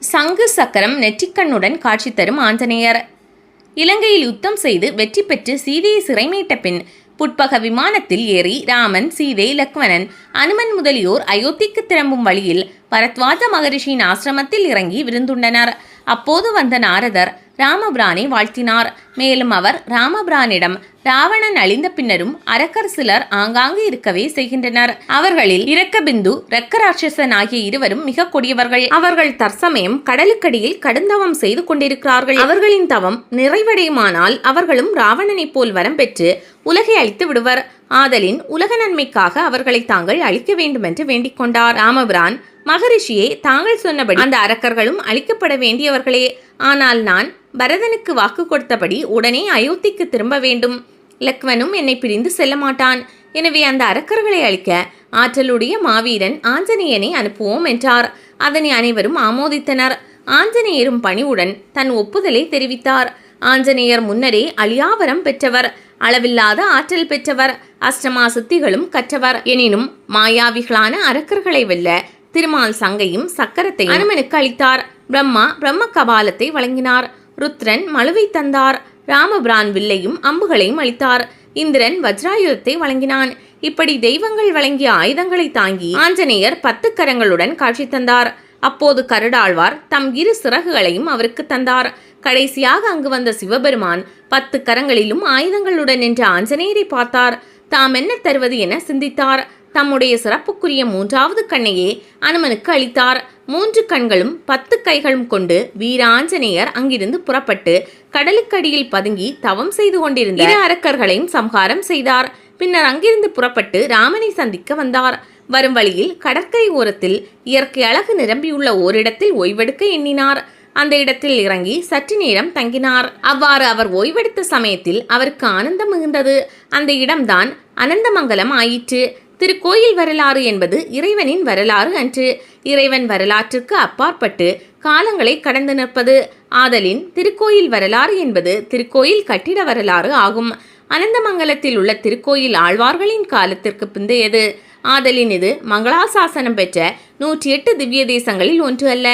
சங்கு சக்கரம் நெற்றிக்கண்ணுடன் காட்சி தரும் ஆஞ்சநேயர். இலங்கையில் யுத்தம் செய்து வெற்றி பெற்று சீதையை சிறைமீட்ட பின் புட்பக விமானத்தில் ஏறி ராமன் சீதை லக்வனன் அனுமன் முதலியோர் அயோத்திக்கு திரும்பும் வழியில் பரத்வாஜ மகரிஷியின் ஆசிரமத்தில் இறங்கி விருந்துண்டனர். அப்போது வந்த நாரதர் ராமபிரானை வாழ்த்தினார். மேலும் அவர் ராமபிரானிடம் ராவணன் அழிந்த பின்னரும் அரக்கர் சிலர் ஆங்காங்கு இருக்கவே செய்கின்றனர். அவர்களில் இரக்கபிந்து ரக்கராட்சசன் ஆகிய இருவரும் மிக கொடியவர்கள். அவர்கள் தற்சமயம் கடலுக்கடியில் கடுந்தவம் செய்து கொண்டிருக்கிறார்கள். அவர்களின் தவம் நிறைவடையுமானால் அவர்களும் ராவணனைப் போல் வரம் பெற்று உலகை அழித்து விடுவர். ஆதலின் உலக நன்மைக்காக அவர்களை தாங்கள் அழிக்க வேண்டும் என்று வேண்டிக் கொண்டார். ராமபிரான் மகரிஷியை தாங்கள் சொன்னபடி அந்த அரக்கர்களும் அழிக்கப்பட வேண்டியவர்களே. ஆனால் நான் பரதனுக்கு வாக்கு கொடுத்தபடி உடனே அயோத்திக்கு திரும்ப வேண்டும். லக்வனும் என்னை பிரிந்து செல்ல மாட்டான். எனவே அந்த அரக்கர்களை அழிக்க ஆற்றலுடைய மாவீரன் ஆஞ்சநேயனை அனுப்புவோம் என்றார். அதனை அனைவரும் ஆமோதித்தனர். ஆஞ்சநேயரும் பணிவுடன் தன் ஒப்புதலை தெரிவித்தார். ஆஞ்சநேயர் முன்னரே அழியாவரம் பெற்றவர் அளவில்லாத ஆற்றல் பெற்றவர் அஷ்டமா சித்திகளும் கற்றவர். எனினும் மாயாவிகளான அரக்கர்களை வெல்ல திருமால் சங்கையும் சக்கரத்தை அனுமனுக்கு அளித்தார். பிரம்மா பிரம்ம கபாலத்தை வழங்கினார். ருத்ரன் மழுவை தந்தார். ராமபிரான் வில்லையும் அம்புகளையும் அளித்தார். இந்திரன் வஜ்ராயுதத்தை வழங்கினான். இப்படி தெய்வங்கள் வழங்கிய ஆயுதங்களை தாங்கி ஆஞ்சநேயர் பத்து கரங்களுடன் காட்சி தந்தார். அப்போது கருடாழ்வார் தம் இரு சிறகுகளையும் அவருக்கு தந்தார். கடைசியாக அங்கு வந்த சிவபெருமான் பத்து கரங்களிலும் ஆயுதங்களுடன் நின்ற ஆஞ்சநேயரை பார்த்தார். தாம் என்ன தருவது என சிந்தித்தார். தம்முடைய சிறப்புக்குரிய மூன்றாவது கண்ணையே அனுமனுக்கு அளித்தார். மூன்று கண்களும் பத்து கைகளும் கொண்டு வீராஞ்சநேயர் அங்கிருந்து புறப்பட்டு கடலுக்கடியில் பதுங்கி தவம் செய்து கொண்டிருந்த இரு அரக்கர்களையும் சம்ஹாரம் செய்தார். பின்னர் அங்கிருந்து புறப்பட்டு ராமனை சந்திக்க வந்தார். வரும் வழியில் கடற்கரை ஓரத்தில் இயற்கை அழகு நிரம்பியுள்ள ஓரிடத்தில் ஓய்வெடுக்க எண்ணினார். அந்த இடத்தில் இறங்கி சற்று நேரம் தங்கினார். அவ்வாறு அவர் ஓய்வெடுத்த சமயத்தில் அவருக்கு ஆனந்தம் மிகுந்தது. அந்த இடம்தான் அனந்தமங்கலம் ஆயிற்று. திருக்கோயில் வரலாறு என்பது இறைவனின் வரலாறு அன்று இறைவன் வரலாற்றுக்கு அப்பாற்பட்டு காலங்களை கடந்து நிற்பது. ஆதலின் திருக்கோயில் வரலாறு என்பது திருக்கோயில் கட்டிட வரலாறு ஆகும். அனந்தமங்கலத்தில் உள்ள திருக்கோயில் ஆழ்வார்களின் காலத்திற்கு பிந்தையது. ஆதலின் இது மங்களாசாசனம் பெற்ற நூற்றி எட்டு திவ்ய தேசங்களில் ஒன்று அல்ல.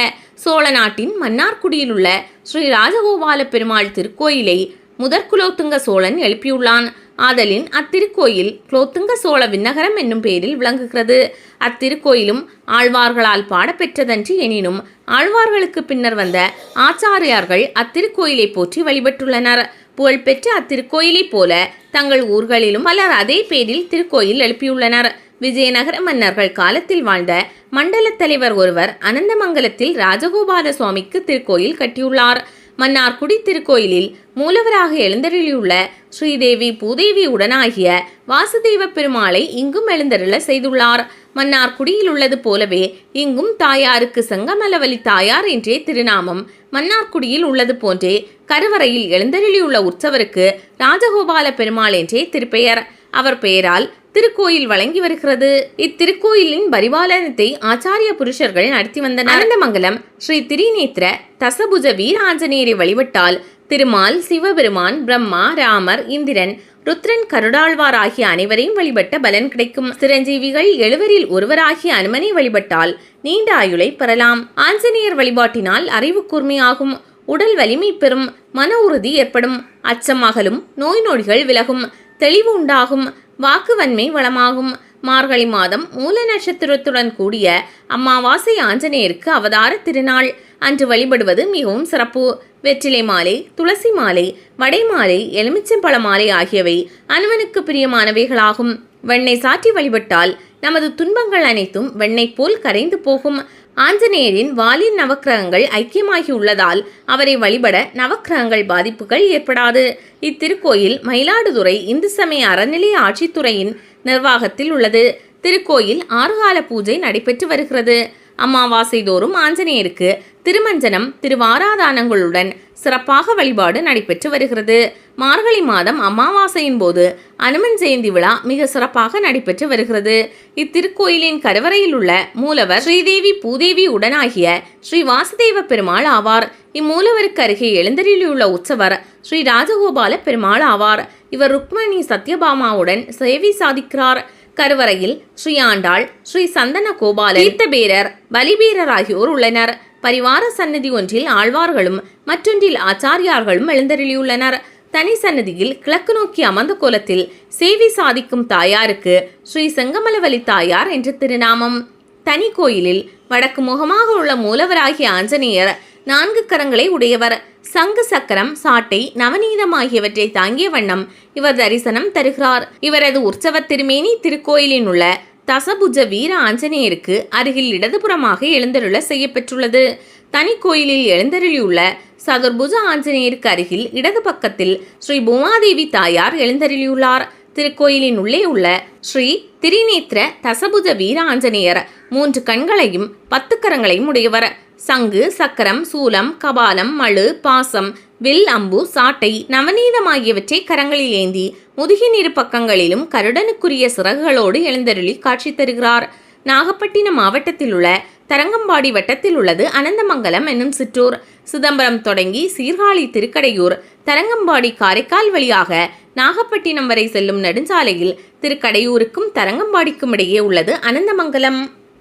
சோழ நாட்டின் மன்னார்குடியில் உள்ள ஸ்ரீ ராஜகோபால பெருமாள் திருக்கோயிலை முதற்குலோத்துங்க சோழன் எழுப்பியுள்ளான். ஆதலின் அத்திருக்கோயில் குலோத்துங்க சோழ விண்ணகரம் என்னும் பெயரில் விளங்குகிறது. அத்திருக்கோயிலும் ஆழ்வார்களால் பாடப்பெற்றதன்று எனினும் ஆழ்வார்களுக்கு பின்னர் வந்த ஆச்சாரியார்கள் அத்திருக்கோயிலை போற்றி வழிபட்டுள்ளனர். புகழ்பெற்ற அத்திருக்கோயிலைப் போல தங்கள் ஊர்களிலும் பலர் அதே பேரில் திருக்கோயில் எழுப்பியுள்ளனர். விஜயநகர மன்னர்கள் காலத்தில் வாழ்ந்த மண்டல தலைவர் ஒருவர் அனந்தமங்கலத்தில் ராஜகோபால சுவாமிக்கு திருக்கோயில் கட்டியுள்ளார். மன்னார்குடி திருக்கோயிலில் மூலவராக எழுந்தருளியுள்ள ஸ்ரீதேவி பூதேவி உடனாகிய வாசுதேவ பெருமாளை இங்கும் எழுந்தருள செய்துள்ளார். மன்னார்குடியில் உள்ளது போலவே இங்கும் தாயாருக்கு சங்கமலவலி தாயார் என்றே திருநாமம். மன்னார்குடியில் உள்ளது போன்றே கருவறையில் எழுந்தருளியுள்ள உற்சவருக்கு ராஜகோபால பெருமாள் என்றே திருப்பெயர். அவர் பெயரால் திருக்கோயில் வழங்கி வருகிறது. இத்திருக்கோயிலின் பரிபாலனத்தை ஆச்சாரிய புருஷர்கள் நடத்தி வந்தனர். அனந்தமங்கலம் ஸ்ரீ திரிநேத்திர தசபுஜ வீராஞ்சநேயரை வழிபட்டால் திருமால் சிவபெருமான் பிரம்மா ராமர் இந்திரன் ருத்ரன் கருடாழ்வார் ஆகிய அனைவரையும் வழிபட்ட பலன் கிடைக்கும். சிரஞ்சீவிகள் எழுவரில் ஒருவராகிய அனுமனை வழிபட்டால் நீண்ட ஆயுளை பெறலாம். ஆஞ்சநேயர் வழிபாட்டினால் அறிவு கூர்மையாகும். உடல் வலிமை பெறும். மன உறுதி ஏற்படும். அச்சம் அகலும். நோய் நொடிகள் விலகும். தெளிவு உண்டாகும். வாக்குவன்மை வளமாகும். மார்கழி மாதம் மூல நட்சத்திரத்துடன் கூடிய அமாவாசை ஆஞ்சநேயருக்கு அவதார திருநாள். அன்று வழிபடுவது மிகவும் சிறப்பு. வெற்றிலை மாலை துளசி மாலை வடை மாலை எலுமிச்சம்பழ மாலை ஆகியவை அனுமனுக்கு பிரியமானவைகளாகும். வெண்ணெய் சாற்றி வழிபட்டால் நமது துன்பங்கள் அனைத்தும் வெண்ணெய் போல் கரைந்து போகும். ஆஞ்சநேயரின் வாலின் நவக்கிரகங்கள் ஐக்கியமாகி உள்ளதால் அவரை வழிபட நவக்கிரகங்கள் பாதிப்புகள் ஏற்படாது. இத்திருக்கோயில் மயிலாடுதுறை இந்து சமய அறநிலைய ஆட்சித்துறையின் நிர்வாகத்தில் உள்ளது. திருக்கோயில் ஆறுகால பூஜை நடைபெற்று வருகிறது. அமாவாசை தோறும் ஆஞ்சநேயருக்கு திருமஞ்சனம் திருவாராதானங்களுடன் சிறப்பாக வழிபாடு நடைபெற்று வருகிறது. மார்கழி மாதம் அமாவாசையின் போது அனுமன் ஜெயந்தி விழா மிக சிறப்பாக நடைபெற்று வருகிறது. இத்திருக்கோயிலின் கருவறையில் உள்ள மூலவர் ஸ்ரீதேவி பூதேவி உடனாகிய ஸ்ரீ வாசுதேவ பெருமாள் ஆவார். இம்மூலவருக்கு அருகே எழுந்தருளியுள்ள உற்சவர் ஸ்ரீ ராஜகோபால பெருமாள் ஆவார். இவர் ருக்மணி சத்யபாமாவுடன் சேவை சாதிக்கிறார். கருவறையில் ஸ்ரீ ஆண்டாள் ஸ்ரீ சந்தன கோபால தீர்த்தபேரர் பலிபீரர் ஆகியோர் உள்ளனர். பரிவார சன்னதி ஒன்றில் ஆழ்வார்களும் மற்றொன்றில் ஆச்சாரியார்களும் எழுந்தருளியுள்ளனர். தனி சன்னதியில் கிழக்கு நோக்கி அமர்ந்த கோலத்தில் சேவை சாதிக்கும் தாயாருக்கு ஸ்ரீ செங்கமலவலி தாயார் என்ற திருநாமம். தனி கோயிலில் வடக்கு முகமாக உள்ள மூலவராகிய ஆஞ்சநேயர் நான்கு கரங்களை உடையவர். சங்கு சக்கரம் சாட்டை நவநீதம் ஆகியவற்றை தாங்கிய வண்ணம் இவர் தரிசனம் தருகிறார். இவரது உற்சவ திருமேனி திருக்கோயிலின் உள்ள தசபுஜ வீர ஆஞ்சநேயருக்கு அருகில் இடதுபுறமாக எழுந்தருள செய்யப்பெற்றுள்ளது. தனி கோயிலில் எழுந்தருளியுள்ள சதுர்புஜ ஆஞ்சநேயருக்கு அருகில் இடது பக்கத்தில் ஸ்ரீ பூமாதேவி தாயார் எழுந்தருளியுள்ளார். திருக்கோயிலின் உள்ளே உள்ள ஸ்ரீ திரிநேத்திர தசபுஜ வீர ஆஞ்சநேயர் மூன்று கண்களையும் பத்து கரங்களையும் உடையவர். சங்கு சக்கரம் சூலம் கபாலம் மழு பாசம் வில் அம்பு சாட்டை நவநீதம் ஆகியவற்றை கரங்களில் ஏந்தி முதுகின் இரு பக்கங்களிலும் கருடனுக்குரிய சிறகுகளோடு எழுந்தருளி காட்சி தருகிறார். நாகப்பட்டினம் மாவட்டத்தில் உள்ள தரங்கம்பாடி வட்டத்தில் உள்ளது அனந்தமங்கலம் என்னும் சிற்றூர். சிதம்பரம் தொடங்கி சீர்காழி திருக்கடையூர் தரங்கம்பாடி காரைக்கால் வழியாக நாகப்பட்டினம் வரை செல்லும் நெடுஞ்சாலையில் திருக்கடையூருக்கும் தரங்கம்பாடிக்கும் இடையே உள்ளது அனந்தமங்கலம்.